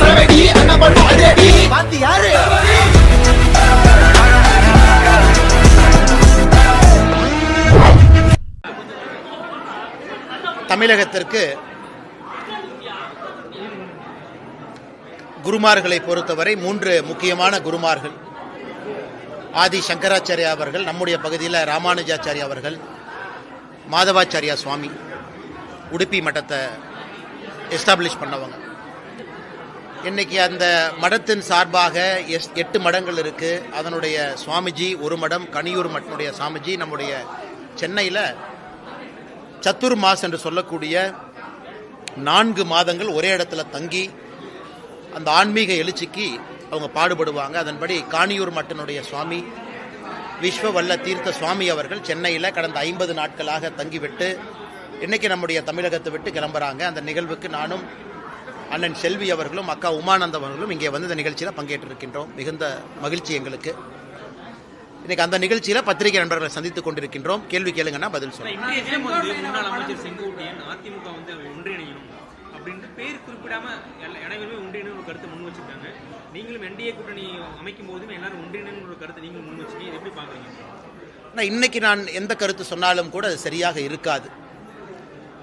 சரவெடி பாத்து யாரு? தமிழகத்திற்கு குருமார்களை பொறுத்தவரை மூன்று முக்கியமான குருமார்கள். ஆதி சங்கராச்சாரியா அவர்கள் நம்முடைய பகுதியில் ராமானுஜாச்சாரியா அவர்கள் மாதவாச்சாரியா சுவாமி உடுப்பி மட்டத்தை எஸ்டாப்ளிஷ் பண்ணவங்க. இன்னைக்கு அந்த மடத்தின் சார்பாக எஸ் எட்டு மடங்கள் இருக்கு. அதனுடைய சுவாமிஜி ஒரு மடம் கனியூர் மட்டனுடைய சாமிஜி நம்முடைய சென்னையில் சத்துர் மாஸ் என்று சொல்லக்கூடிய நான்கு மாதங்கள் ஒரே இடத்துல தங்கி அந்த ஆன்மீக எழுச்சிக்கு அவங்க பாடுபடுவாங்க. அதன்படி காணியூர் மட்டனுடைய சுவாமி விஸ்வவல்ல தீர்த்த சுவாமி அவர்கள் சென்னையில் கடந்த ஐம்பது நாட்களாக தங்கிவிட்டு இன்னைக்கு நம்முடைய தமிழகத்தை விட்டு கிளம்புறாங்க. அந்த நிகழ்வுக்கு நானும் அண்ணன் செல்வி அவர்களும் அக்கா உமானந்தம் அவர்களும் இங்கே வந்து இந்த நிகழ்ச்சியில் பங்கேற்றிருக்கின்றோம். மிகுந்த மகிழ்ச்சி எங்களுக்கு. இன்னைக்கு அந்த நிகழ்ச்சியில் பத்திரிகை நண்பர்களை சந்தித்துக் கொண்டிருக்கின்றோம். கேள்வி கேளுங்கன்னா பதில் சொல்லுங்க. இன்னைக்கு நான் எந்த கருத்து சொன்னாலும் கூட அது சரியாக இருக்காது.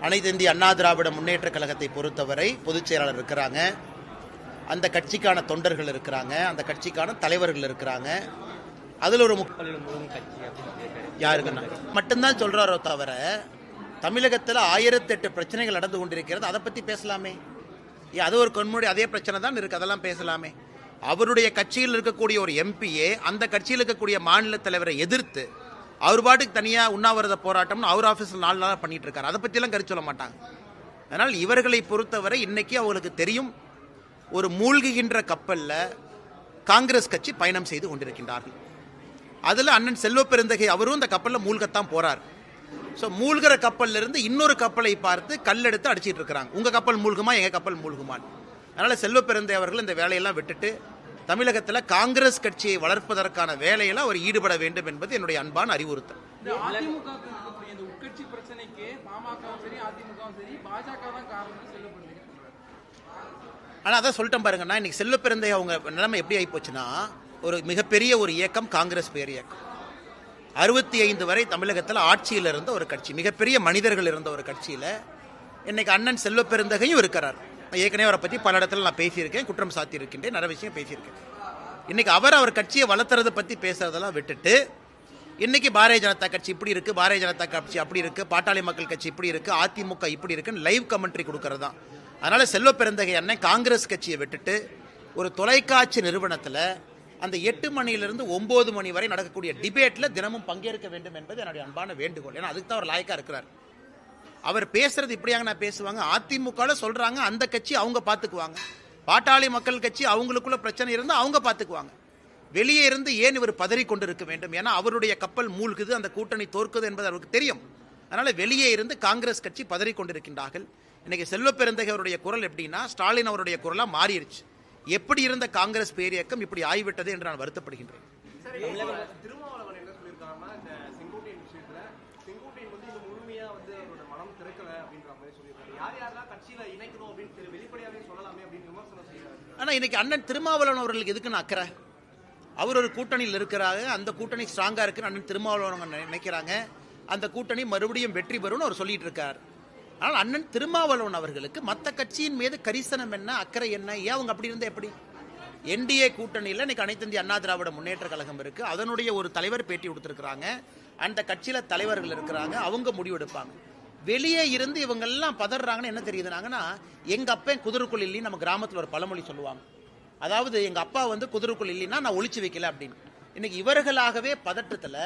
அனைத்து இந்திய அண்ணா திராவிட முன்னேற்ற கழகத்தை பொறுத்தவரை பொதுச் செயலாளர் இருக்கிறாங்க. அந்த கட்சிக்கான தொண்டர்கள் இருக்கிறாங்க. அந்த கட்சிக்கான தலைவர்கள் இருக்கிறாங்க. அதில் ஒரு யாருக்குன்னா மட்டும்தான் சொல்கிறாரோ தவிர தமிழகத்தில் ஆயிரத்தெட்டு பிரச்சனைகள் நடந்து கொண்டிருக்கிறது. அதை பற்றி பேசலாமே. அது ஒரு கண்மூடி அதே பிரச்சனை தான் இருக்குது அதெல்லாம் பேசலாமே. அவருடைய கட்சியில் இருக்கக்கூடிய ஒரு எம்பியே அந்த கட்சியில் இருக்கக்கூடிய மாநில தலைவரை எதிர்த்து அவர் பாட்டுக்கு தனியாக உண்ணாவிரத போராட்டம்னு அவர் ஆஃபீஸில் நாலு நாளாக பண்ணிகிட்டு இருக்காரு. அதை பற்றிலாம் கருத்து சொல்ல மாட்டாங்க. அதனால் இவர்களை பொறுத்தவரை இன்றைக்கி அவங்களுக்கு தெரியும் ஒரு மூழ்குகின்ற கப்பலில் காங்கிரஸ் கட்சி பயணம் செய்து கொண்டிருக்கின்றார்கள். அதில் அண்ணன் செல்வ பெருந்தகை அவரும் இந்த கப்பலில் மூழ்கத்தான் போகிறார் ஸோ மூழ்கிற கப்பல்லிருந்து இன்னொரு கப்பலை பார்த்து கல்லெடுத்து அடிச்சிட்டு இருக்கிறாங்க. உங்கள் கப்பல் மூழ்குமா எங்கள் கப்பல் மூழ்குமான்னு. அதனால் செல்வ பெருந்தை அவர்கள் இந்த வேலையெல்லாம் விட்டுட்டு தமிழகத்தில் காங்கிரஸ் கட்சியை வளர்ப்பதற்கான வேலையில் அவர் ஈடுபட வேண்டும் என்பது என்னுடைய அன்பான அறிவுறுத்தல். ஆனால் அதான் சொல்லிட்டேன் பாருங்க நான் இன்னைக்கு பிறந்தை அவங்க நிலைமை எப்படி ஆகி போச்சுன்னா ஒரு மிகப்பெரிய ஒரு இயக்கம் காங்கிரஸ் பேர் இயக்கம். அறுபத்தி ஐந்து வரை தமிழகத்தில் ஆட்சியில் இருந்த ஒரு கட்சி மிகப்பெரிய மனிதர்கள் இருந்த ஒரு கட்சியில் இன்னைக்கு அண்ணன் செல்வ பெருந்தகையும் இருக்கிறார். ஏற்கனவே அவரை பற்றி பல இடத்துல நான் பேசியிருக்கேன் குற்றம் சாத்தி நிறைய விஷயம் பேசியிருக்கேன். இன்றைக்கி அவர் அவர் கட்சியை வளர்த்துறதை பற்றி பேசுறதெல்லாம் விட்டுட்டு இன்றைக்கி பாரதிய ஜனதா கட்சி இப்படி இருக்குது பாரதிய ஜனதா கட்சி அப்படி இருக்குது பாட்டாளி மக்கள் கட்சி இப்படி இருக்குது அதிமுக இப்படி இருக்குன்னு லைவ் கமெண்ட்ரி கொடுக்கறது. தான் அதனால் செல்வ பெருந்தகை அண்ணன் காங்கிரஸ் கட்சியை விட்டுட்டு ஒரு தொலைக்காட்சி நிறுவனத்தில் அந்த எட்டு மணியிலிருந்து ஒம்பது மணி வரை நடக்கக்கூடிய டிபேட்டில் தினமும் பங்கேற்க வேண்டும் என்பது என்னுடைய அன்பான வேண்டுகோள். ஏன்னா அதுக்கு தான் அவர் லாயக்காக இருக்கிறார். அவர் பேசுறது இப்படியாங்க நான் பேசுவாங்க. அதிமுகவில் சொல்றாங்க அந்த கட்சி அவங்க பார்த்துக்குவாங்க பாட்டாளி மக்கள் கட்சி அவங்களுக்குள்ள பிரச்சனை இருந்தால் அவங்க பார்த்துக்குவாங்க வெளியே இருந்து ஏன் இவர் பதறி கொண்டிருக்க வேண்டும்? ஏன்னா அவருடைய கப்பல் மூழ்குது அந்த கூட்டணி தோற்குது என்பது அவருக்கு தெரியும். அதனால வெளியே இருந்து காங்கிரஸ் கட்சி பதறி கொண்டிருக்கின்றார்கள். இன்னைக்கு செல்வ அவருடைய குரல் எப்படின்னா ஸ்டாலின் அவருடைய குரலாக மாறிடுச்சு எப்படி இருந்த காங்கிரஸ் பேரியக்கம் இப்படி ஆகிவிட்டது என்று நான் வருத்தப்படுகின்றேன் திருமாவளவன் என்ன சொல்லியிருக்காருன்னா இந்த செங்கோட்டையன் விஷயத்துல செங்கோட்டையன் வந்து இது முழுமையா வந்து அவரோட மனம் திறக்கல அப்படின்ற மாதிரி சொல்லியிருக்காரு யார் யாரெல்லாம் கட்சியில இணைக்கணும் அப்படின்னு தெரி- வெளிப்படையாவே சொல்லலாமே அப்படின்னு விமர்சனம் ஆனால் இன்னைக்கு அண்ணன் திருமாவளவன் அவர்களுக்கு எதுக்குன்னு அக்கறை? அவர் ஒரு கூட்டணியில் இருக்கிறாங்க அந்த கூட்டணி ஸ்ட்ராங்காக இருக்குன்னு அண்ணன் திருமாவளவன் நினைக்கிறாங்க. அந்த கூட்டணி மறுபடியும் வெற்றி பெறும்னு அவர் சொல்லிட்டு இருக்கார். ஆனால் அண்ணன் திருமாவளவன் அவர்களுக்கு மற்ற கட்சியின் மீது கரிசனம் என்ன அக்கறை என்ன ஏன் அவங்க அப்படி இருந்தால் எப்படி? என்டிஏ கூட்டணியில் இன்னைக்கு அனைத்து இந்திய அண்ணா திராவிட முன்னேற்ற கழகம் இருக்குது அதனுடைய ஒரு தலைவர் பேட்டி கொடுத்துருக்குறாங்க. அந்த கட்சியில் தலைவர்கள் இருக்கிறாங்க. அவங்க முடிவெடுப்பாங்க. வெளியே இருந்து இவங்க எல்லாம் பதறாங்கன்னு என்ன தெரியுதுனாங்கன்னா எங்க அப்பா குதிரைக்குள் இல்லைன்னு நம்ம கிராமத்தில் ஒரு பழமொழி சொல்லுவாங்க. அதாவது எங்க அப்பா வந்து குதிரைக்குள் இல்லைன்னா நான் ஒழிச்சு வைக்கல அப்படின்னு. இன்னைக்கு இவர்களாகவே பதற்றத்தில்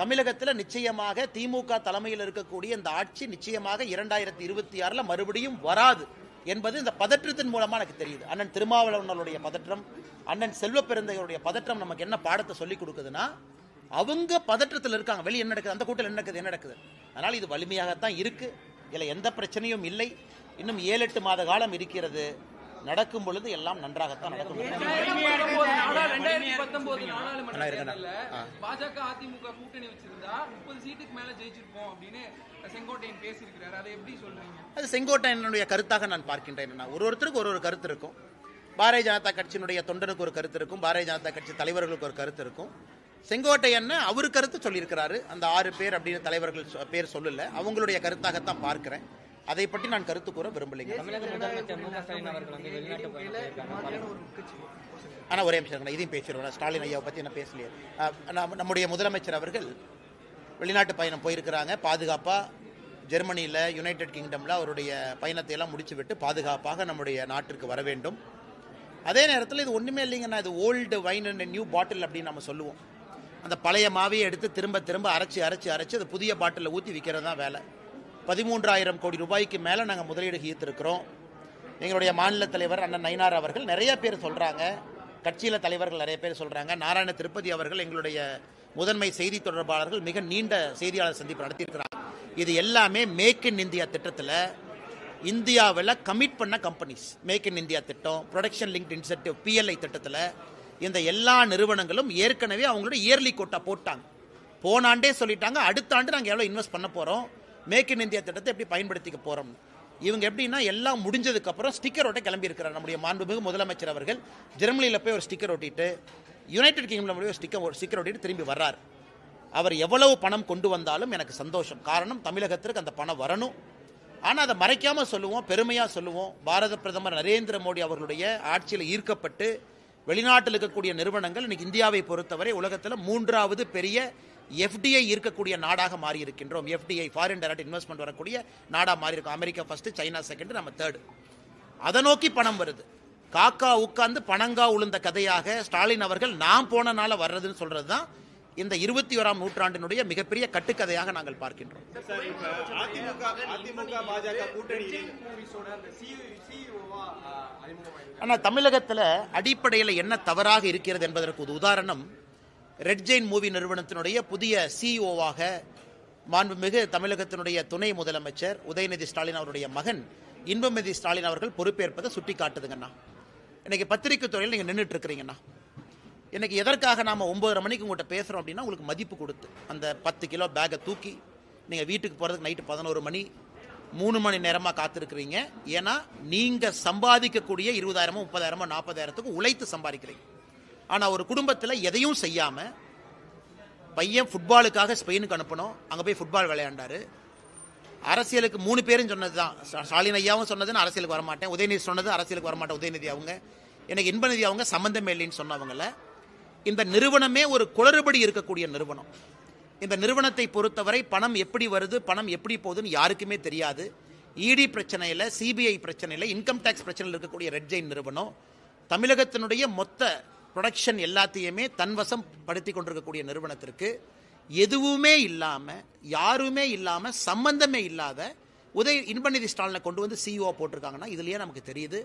தமிழகத்தில் நிச்சயமாக திமுக தலைமையில் இருக்கக்கூடிய இந்த ஆட்சி நிச்சயமாக இரண்டாயிரத்தி இருபத்தி ஆறில் மறுபடியும் வராது என்பது இந்த பதற்றத்தின் மூலமா எனக்கு தெரியுது. அண்ணன் திருமாவளவனுடைய பதற்றம் அண்ணன் செல்வ பெருந்தையருடைய பதற்றம் நமக்கு என்ன பாடத்தை சொல்லி கொடுக்குதுன்னா அவங்க பதற்றத்தில் இருக்காங்க. வெளியே என்ன நடக்குது? அந்த கூட்டத்தில் என்ன நடக்குது? என்ன நடக்குது? அதனால் இது வலிமையாகத்தான் இருக்கு. இதில் எந்த பிரச்சனையும் இல்லை. இன்னும் ஏழு எட்டு மாத காலம் இருக்கிறது. நடக்கும் பொழுது எல்லாம் நன்றாகத்தான் நடக்கும். பாஜக அதிமுக கூட்டணி வச்சிருந்தா முப்பது சீட்டுக்கு மேல ஜெயிச்சிருப்போம் அப்படின்னு செங்கோட்டையன் பேசியிருக்கிறாரு. அதை எப்படி சொல்றீங்க? அது செங்கோட்டையனுடைய கருத்தாக நான் பார்க்கின்றேன் ஒரு ஒருத்தருக்கு ஒரு ஒரு கருத்து இருக்கும். பாரதிய ஜனதா கட்சியினுடைய தொண்டனுக்கு ஒரு கருத்து இருக்கும். பாரதிய ஜனதா கட்சி தலைவர்களுக்கு ஒரு கருத்து இருக்கும். செங்கோட்டையன் அவர் கருத்து சொல்லியிருக்கிறாரு. அந்த ஆறு பேர் அப்படின்னு தலைவர்கள் சொ- பேர் சொல்லல. அவங்களுடைய கருத்தாகத்தான் பார்க்கிறேன். அதை பற்றி நான் கருத்து கூற விரும்பலைங்க. ஆனால் ஒரே இருங்க, இதையும் பேசிடுவோம். ஸ்டாலின் ஐயாவை பற்றி என்ன பேசலையே. நம்முடைய முதலமைச்சர் அவர்கள் வெளிநாட்டு பயணம் போயிருக்கிறாங்க. பாதுகாப்பாக ஜெர்மனியில் யுனைடெட் கிங்டமில் அவருடைய பயணத்தை எல்லாம் முடிச்சு விட்டு பாதுகாப்பாக நம்முடைய நாட்டிற்கு வர வேண்டும். அதே நேரத்தில் இது ஒன்றுமே இல்லைங்கண்ணா. இது old wine and new bottle அப்படின்னு நம்ம சொல்லுவோம். அந்த பழைய மாவையை எடுத்து திரும்ப திரும்ப அரைச்சி அரைச்சி அரைச்சி அது புதிய பாட்டிலில் ஊற்றி விற்கிறது தான் வேலை. பதிமூன்றாயிரம் கோடி ரூபாய்க்கு மேலே நாங்கள் முதலீடு ஈர்த்திருக்கிறோம். எங்களுடைய மாநில தலைவர் அண்ணன் நயினார் அவர்கள் நிறைய பேர் சொல்கிறாங்க கட்சியில் தலைவர்கள் நிறைய பேர் சொல்கிறாங்க நாராயண திருப்பதி அவர்கள் எங்களுடைய முதன்மை செய்தி தொடர்பாளர்கள் மிக நீண்ட செய்தியாளர் சந்திப்பு நடத்தியிருக்கிறாங்க இது எல்லாமே மேக் இன் இந்தியா திட்டத்தில் இந்தியாவில் கமிட் பண்ண கம்பெனிஸ் மேக் இன் இந்தியா திட்டம் ப்ரொடக்ஷன் லிங்க் இன்சென்டிவ் பிஎல்ஐ திட்டத்தில் இந்த எல்லா நிறுவனங்களும் ஏற்கனவே அவங்களோட இயர்லி கோட்டா போட்டாங்க. போன ஆண்டே சொல்லிட்டாங்க அடுத்த ஆண்டு நாங்கள் எவ்வளோ இன்வெஸ்ட் பண்ண போகிறோம் மேக் இன் இந்தியா திட்டத்தை எப்படி பயன்படுத்திக்க போகிறோம் இவங்க எப்படின்னா எல்லாம் முடிஞ்சதுக்கப்புறம் ஸ்டிக்கர் ஒட்ட கிளம்பி இருக்கிறார் நம்முடைய மாண்புமிகு முதலமைச்சர் அவர்கள். ஜெர்மனியில் போய் ஒரு ஸ்டிக்கர் ஒட்டிட்டு யுனைடெட் கிங்டம்ல போய் ஒரு ஸ்டிக்கர் ஸ்டிக்கர் ஒட்டிட்டு திரும்பி வர்றார். அவர் எவ்வளவு பணம் கொண்டு வந்தாலும் எனக்கு சந்தோஷம். காரணம் தமிழகத்திற்கு அந்த பணம் வரணும். ஆனால் அதை மறைக்காமல் சொல்லுவோம் பெருமையாக சொல்லுவோம். பாரத பிரதமர் நரேந்திர மோடி அவர்களுடைய ஆட்சியில் ஈர்க்கப்பட்டு வெளிநாட்டில் இருக்கக்கூடிய நிறுவனங்கள் இன்னைக்கு இந்தியாவை பொறுத்தவரை உலகத்தில் மூன்றாவது பெரிய எஃப்டிஐ இருக்கக்கூடிய நாடாக மாறி இருக்கின்றோம் எஃப்டிஐ ஃபாரின் டைரக்ட் இன்வெஸ்ட்மெண்ட் வரக்கூடிய நாடாக மாறி இருக்கும் அமெரிக்கா ஃபர்ஸ்ட் சைனா செகண்ட் நம்ம தேர்டு அதை நோக்கி பணம் வருது. காக்கா உட்கார்ந்து பணங்கா உளுந்த கதையாக ஸ்டாலின் அவர்கள் நான் போனனால வர்றதுன்னு சொல்றது தான் இந்த இருபத்தி ஓராம் நூற்றாண்டினுடைய மிகப்பெரிய கட்டுக்கதையாக நாங்கள் பார்க்கின்றோம். ஆனால் தமிழகத்தில் அடிப்படையில் என்ன தவறாக இருக்கிறது என்பதற்கு ஒரு உதாரணம் ரெட் ஜெயின் மூவி நிறுவனத்தினுடைய புதிய சிஇஓவாக மாண்புமிகு தமிழகத்தினுடைய துணை முதலமைச்சர் உதயநிதி ஸ்டாலின் அவருடைய மகன் இன்பநிதி ஸ்டாலின் அவர்கள் பொறுப்பேற்பதை சுட்டி காட்டுதுங்கண்ணா இன்னைக்கு பத்திரிக்கை துறையில் நீங்கள் நின்றுட்டு இருக்கிறீங்கண்ணா. இன்னைக்கு எதற்காக நாம் ஒம்பதரை மணிக்கு உங்கள்கிட்ட பேசுகிறோம் அப்படின்னா உங்களுக்கு மதிப்பு கொடுத்து அந்த பத்து கிலோ பேக்கை தூக்கி நீங்கள் வீட்டுக்கு போகிறதுக்கு நைட்டு பதினோரு மணி மூணு மணி நேரமாக காத்திருக்கிறீங்க. ஏன்னா நீங்கள் சம்பாதிக்கக்கூடிய இருபதாயிரமோ முப்பதாயிரமோ நாற்பதாயிரத்துக்கு உழைத்து சம்பாதிக்கிறீங்க. ஆனால் ஒரு குடும்பத்தில் எதையும் செய்யாமல் பையன் ஃபுட்பாலுக்காக ஸ்பெயினுக்கு அனுப்பணும் அங்கே போய் ஃபுட்பால் விளையாண்டாரு. அரசியலுக்கு மூணு பேரும் சொன்னது தான் ஸ்டாலின் ஐயாவும் சொன்னது அரசியலுக்கு வரமாட்டேன். உதயநிதி சொன்னது அரசியலுக்கு வரமாட்டேன். உதயநிதி அவங்க எனக்கு இன்பநிதி அவங்க சம்மந்தம் இல்லைன்னு சொன்னவங்கள இந்த நிறுவனமே ஒரு குளறுபடி இருக்கக்கூடிய நிறுவனம். இந்த நிறுவனத்தை பொறுத்தவரை பணம் எப்படி வருது பணம் எப்படி போகுதுன்னு யாருக்குமே தெரியாது. இடி பிரச்சனையில் சிபிஐ பிரச்சனையில் இன்கம் டேக்ஸ் பிரச்சனையில் இருக்கக்கூடிய ரெட் ஜெயின் நிறுவனம் தமிழகத்தினுடைய மொத்த ப்ரொடக்ஷன் எல்லாத்தையுமே தன்வசம் படுத்தி கொண்டிருக்கக்கூடிய நிறுவனத்திற்கு எதுவுமே இல்லாமல் யாருமே இல்லாமல் சம்பந்தமே இல்லாத உதய இன்பநிதி ஸ்டாலினை கொண்டு வந்து சிஇஓ போட்டிருக்காங்கன்னா இதுலேயே நமக்கு தெரியுது.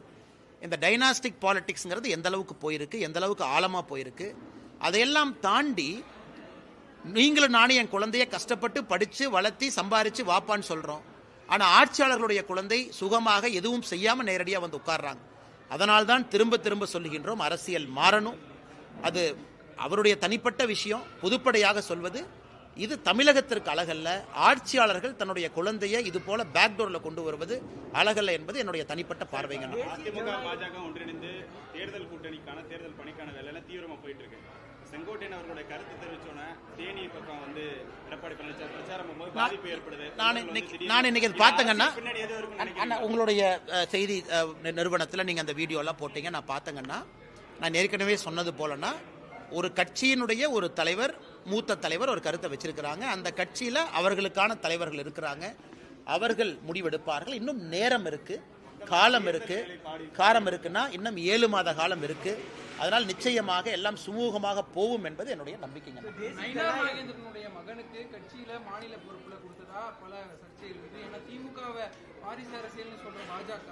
இந்த டைனாஸ்டிக் பாலிட்டிக்ஸுங்கிறது எந்த அளவுக்கு போயிருக்கு எந்த அளவுக்கு ஆழமாக போயிருக்கு அதையெல்லாம் தாண்டி நீங்களும் நானும் என் குழந்தைய கஷ்டப்பட்டு படித்து வளர்த்தி சம்பாரித்து வாப்பான்னு சொல்கிறோம் ஆனால் ஆட்சியாளர்களுடைய குழந்தை சுகமாக எதுவும் செய்யாமல் நேரடியாக வந்து உட்கார்றாங்க. அதனால்தான் திரும்ப திரும்ப சொல்லுகின்றோம் அரசியல் மாறணும். அது அவருடைய தனிப்பட்ட விஷயம் பொதுப்படையாக சொல்வது இது தமிழகத்திற்கு அழகல்ல. ஆட்சியாளர்கள் தன்னுடைய குழந்தையை இது போல பேக்டோர்ல கொண்டு வருவது அழகல்ல என்பது என்னுடைய தனிப்பட்ட பார்வைங்க. அதிமுக பாஜக ஒன்றிணைந்து தேர்தல் கூட்டணிக்கான தேர்தல் பணிக்கான வேலையில தீவிரமா போயிட்டு இருக்கு செங்கோட்டையன் அவர்களுடைய கருத்து தெரிவிச்சோன்னே தேனி பக்கம் வந்து எடப்பாடி பழனிசாமி பிரச்சாரம் போது பாதிப்பு ஏற்படுது. நான் இன்னைக்கு நான் இன்னைக்கு இது பார்த்தேங்கன்னா உங்களுடைய செய்தி நிறுவனத்தில் நீங்கள் அந்த வீடியோலாம் போட்டீங்க. நான் பார்த்தேங்கன்னா நான் ஏற்கனவே சொன்னது போலன்னா ஒரு கட்சியினுடைய ஒரு தலைவர் மூத்த தலைவர் ஒரு கருத்தை வச்சிருக்கிறாங்க. அந்த கட்சியில் அவர்களுக்கான தலைவர்கள் இருக்கிறாங்க. அவர்கள் முடிவெடுப்பார்கள். இன்னும் நேரம் இருக்கு. காலம் இருக்கு. காலம் இருக்குன்னா இன்னும் ஏழு மாத காலம் இருக்கு. அதனால் நிச்சயமாக எல்லாம் சுமூகமாக போகும் என்பது என்னுடைய நம்பிக்கைங்க. மகனுக்கு கட்சியில மாநில பொறுப்புல கொடுத்ததா பல சர்ச்சைகள் இருக்கு. ஏன்னா திமுகவை வாரிசு அரசியல்னு சொல்ற பாஜக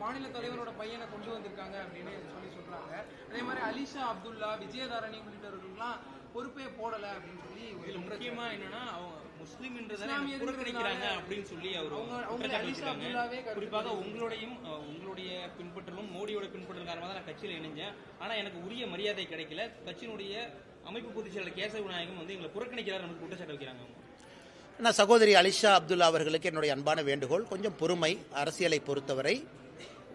மாநில தலைவரோட பையனை கொண்டு வந்திருக்காங்க அப்படின்னு சொல்லி சொல்றாங்க. அதே மாதிரி அலிஷா அப்துல்லா விஜயதாரணி உள்ளிட்டவர்களுக்கெல்லாம் பொறுப்பே போடல அப்படின்னு சொல்லி இதுல முக்கியமா என்னன்னா அவங்க முஸ்லீம் என்றதை இஸ்லாமியர் புறக்கணிக்கிறாங்க அப்படின்னு சொல்லி அவர் அவங்க- குறிப்பாக உங்களுடையும் உங்களுடைய பின்பற்றலும் மோடி மோடியோட பின்பற்றல் காரணமாக தான் நான் கட்சியில் இணைஞ்சேன். ஆனால் எனக்கு உரிய மரியாதை கிடைக்கல. கட்சியினுடைய அமைப்பு பொதுச் செயலாளர் கேசவ விநாயகம் வந்து எங்களை புறக்கணிக்கிறார் நமக்கு குற்றச்சாட்டு வைக்கிறாங்க அவங்க. நான் சகோதரி அலிஷா அப்துல்லா அவர்களுக்கு என்னுடைய அன்பான வேண்டுகோள். கொஞ்சம் பொறுமை அரசியலை பொறுத்தவரை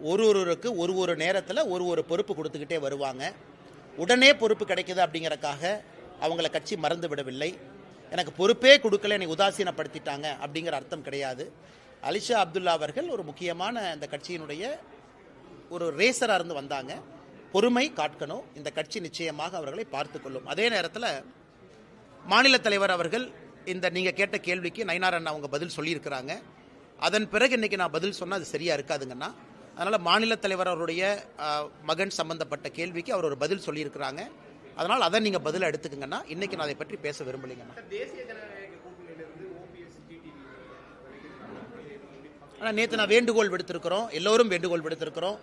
ஒரு ஒருவருக்கு ஒரு ஒரு நேரத்தில் ஒரு ஒரு பொறுப்பு கொடுத்துக்கிட்டே வருவாங்க. உடனே பொறுப்பு கிடைக்குது அப்படிங்கறக்காக அவங்கள கட்சி மறந்து விடவில்லை. எனக்கு பொறுப்பே கொடுக்கல என்னை உதாசீனப்படுத்திட்டாங்க அப்படிங்கிற அர்த்தம் கிடையாது. அலிஷா அப்துல்லா அவர்கள் ஒரு முக்கியமான இந்த கட்சியினுடைய ஒரு ரேசராக இருந்து வந்தாங்க. பொறுமை காட்கணும். இந்த கட்சி நிச்சயமாக அவர்களை பார்த்துக்கொள்ளும் அதே நேரத்தில் மாநில தலைவர் அவர்கள் இந்த நீங்கள் கேட்ட கேள்விக்கு நயினார் அண்ணா அவங்க பதில் சொல்லியிருக்கிறாங்க. அதன் பிறகு இன்றைக்கி நான் பதில் சொன்னால் அது சரியாக இருக்காதுங்கண்ணா அதனால் மாநில தலைவர் அவருடைய மகன் சம்பந்தப்பட்ட கேள்விக்கு அவர் ஒரு பதில் சொல்லியிருக்கிறாங்க. அதனால் அதை நீங்கள் பதில் எடுத்துக்கங்கண்ணா இன்னைக்கு நான் அதை பற்றி பேச விரும்பலைங்கண்ணா ஆனால் நேற்று நான் வேண்டுகோள் விடுத்திருக்கிறோம். எல்லோரும் வேண்டுகோள் விடுத்திருக்கிறோம்.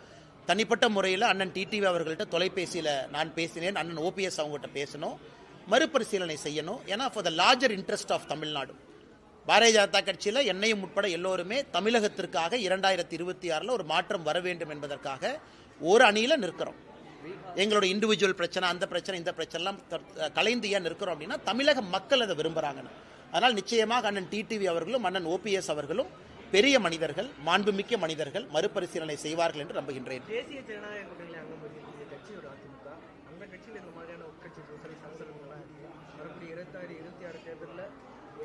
தனிப்பட்ட முறையில் அண்ணன் டிடிவி அவர்கள்ட்ட தொலைபேசியில் நான் பேசினேன். அண்ணன் ஓபிஎஸ் அவங்ககிட்ட பேசணும். மறுபரிசீலனை செய்யணும். ஏன்னா for the larger interest of Tamil Nadu. Bharatiya Janata கட்சியில் என்னையும் உட்பட எல்லோருமே தமிழகத்திற்காக இரண்டாயிரத்தி இருபத்தி ஆறில் ஒரு மாற்றம் வர வேண்டும் என்பதற்காக ஒரு அணியில் நிற்கிறோம். எங்களோட இண்டிவிஜுவல் பிரச்சனை அந்த பிரச்சனை இந்த பிரச்சனைலாம் கலைந்து ஏன் இருக்கிறோம் அப்படின்னா தமிழக மக்கள் அதை விரும்புகிறாங்கன்னு அதனால் நிச்சயமாக அண்ணன் டிடிவி அவர்களும் அண்ணன் ஓபிஎஸ் அவர்களும் பெரிய மனிதர்கள் மாண்புமிக்க மனிதர்கள் மறுபரிசீலனை செய்வார்கள் என்று நம்புகின்றேன். தேசிய ஜனநாயக கூட்டணியில்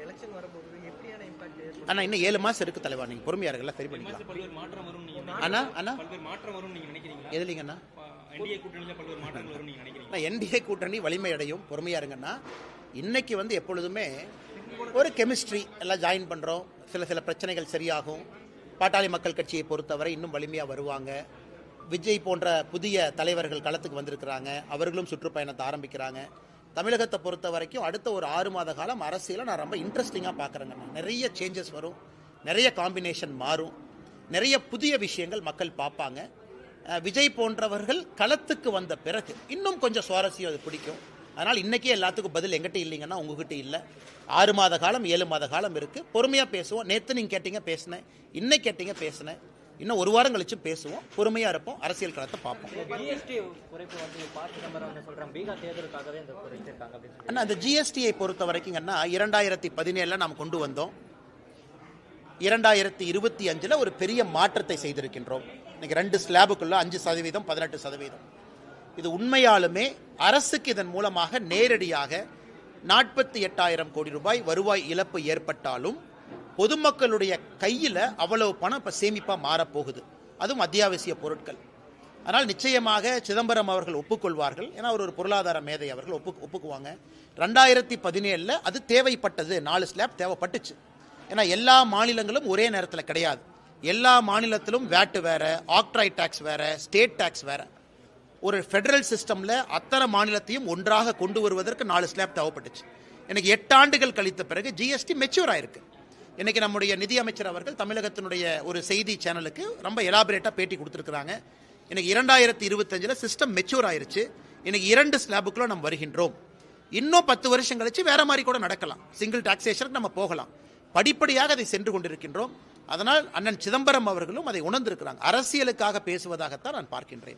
எலெக்ஷன் வரும்போது எப்படியான இம்பாக்ட் ஏற்படும் ஆனால் இன்னும் ஏழு மாதம் இருக்கு தலைவா. பொறுமையாக இருக்கலாம் சரி பண்ணிக்கலாம். பல்வேறு மாற்றம் வரும் நீங்க அண்ணா அண்ணா. பல்வேறு மாற்றம் வரும் நீங்க நினைக்கிறீங்களா? எதுலிங்கண்ணா என்டிஏ கூட்டணியில பல்வேறு மாற்றங்கள் வரும் நீங்க நினைக்கிறீங்களா? நான் என்டிஏ கூட்டணி வலிமை அடையும் பொறுமையா இருங்கன்னா இன்னைக்கு வந்து எப்பொழுதுமே ஒரு கெமிஸ்ட்ரி எல்லாம் ஜாயின் பண்றோம். சில சில பிரச்சனைகள் சரியாகும். பாட்டாளி மக்கள் கட்சியை பொறுத்தவரை இன்னும் வலிமையா வருவாங்க. விஜய் போன்ற புதிய தலைவர்கள் களத்துக்கு வந்திருக்கிறாங்க. அவர்களும் சுற்றுப்பயணத்தை ஆரம்பிக்கிறாங்க. தமிழகத்தை பொறுத்த வரைக்கும் அடுத்த ஒரு ஆறு மாத காலம் அரசியலை நான் ரொம்ப இன்ட்ரெஸ்டிங்காக பார்க்குறேங்க. நிறைய சேஞ்சஸ் வரும். நிறைய காம்பினேஷன் மாறும். நிறைய புதிய விஷயங்கள் மக்கள் பார்ப்பாங்க. விஜய் போன்றவர்கள் களத்துக்கு வந்த பிறகு இன்னும் கொஞ்சம் சுவாரஸ்யம் அது பிடிக்கும். அதனால் இன்றைக்கே எல்லாத்துக்கும் பதில் எங்கிட்ட இல்லைங்கன்னா உங்ககிட்ட இல்லை. ஆறு மாத காலம் ஏழு மாத காலம் இருக்குது பொறுமையாக பேசுவோம். நேற்று நீங்கள் கேட்டீங்க பேசினேன். இன்னைக்கு கேட்டீங்க பேசினேன். இன்னும் ஒரு வாரம் கழிச்சு பேசுவோம். பொறுமையாக இருப்போம். அரசியல் களத்தை பார்ப்போம். அண்ணா அந்த ஜிஎஸ்டியை பொறுத்த வரைக்குங்கன்னா இரண்டாயிரத்தி பதினேழில் நாம் கொண்டு வந்தோம். இரண்டாயிரத்தி இருபத்தி அஞ்சில் ஒரு பெரிய மாற்றத்தை செய்திருக்கின்றோம். இன்னைக்கு ரெண்டு ஸ்லாபுக்குள்ள அஞ்சு சதவீதம் பதினெட்டு சதவீதம். இது உண்மையாலுமே அரசுக்கு இதன் மூலமாக நேரடியாக நாற்பத்தி எட்டாயிரம் கோடி ரூபாய் வருவாய் இழப்பு ஏற்பட்டாலும் பொதுமக்களுடைய கையில் அவ்வளவு பணம் இப்போ சேமிப்பாக மாறப்போகுது. அதுவும் அத்தியாவசிய பொருட்கள். ஆனால் நிச்சயமாக சிதம்பரம் அவர்கள் ஒப்புக்கொள்வார்கள். ஏன்னா அவர் ஒரு பொருளாதார மேதை அவர்கள் ஒப்பு ஒப்புக்குவாங்க. ரெண்டாயிரத்தி பதினேழில் அது தேவைப்பட்டது. நாலு ஸ்லாப் தேவைப்பட்டுச்சு. ஏன்னா எல்லா மாநிலங்களும் ஒரே நேரத்தில் கிடையாது. எல்லா மாநிலத்திலும் வேட்டு வேறு ஆக்ட்ராய் டேக்ஸ் வேறு ஸ்டேட் டேக்ஸ் வேற. ஒரு ஃபெடரல் சிஸ்டமில் அத்தனை மாநிலத்தையும் ஒன்றாக கொண்டு வருவதற்கு நாலு ஸ்லாப் தேவைப்பட்டுச்சு. எனக்கு எட்டு ஆண்டுகள் கழித்த பிறகு ஜிஎஸ்டி மெச்சூர் ஆயிருக்கு. இன்னைக்கு நம்முடைய நிதியமைச்சர் அவர்கள் தமிழகத்தினுடைய ஒரு செய்தி சேனலுக்கு ரொம்ப எலாபரேட்டாக பேட்டி கொடுத்துருக்குறாங்க. இன்னைக்கு இரண்டாயிரத்தி இருபத்தஞ்சில் சிஸ்டம் மெச்சூர் ஆயிருச்சு. இன்னைக்கு இரண்டு ஸ்லாபுக்குள்ளே நம்ம வருகின்றோம். இன்னும் பத்து வருஷம் கழிச்சு வேற மாதிரி கூட நடக்கலாம். சிங்கிள் டாக்ஸேஷனுக்கு நம்ம போகலாம். படிப்படியாக அதை சென்று கொண்டிருக்கின்றோம். அதனால் அண்ணன் சிதம்பரம் அவர்களும் அதை உணர்ந்திருக்கிறாங்க. அரசியலுக்காக பேசுவதாகத்தான் நான் பார்க்கின்றேன்.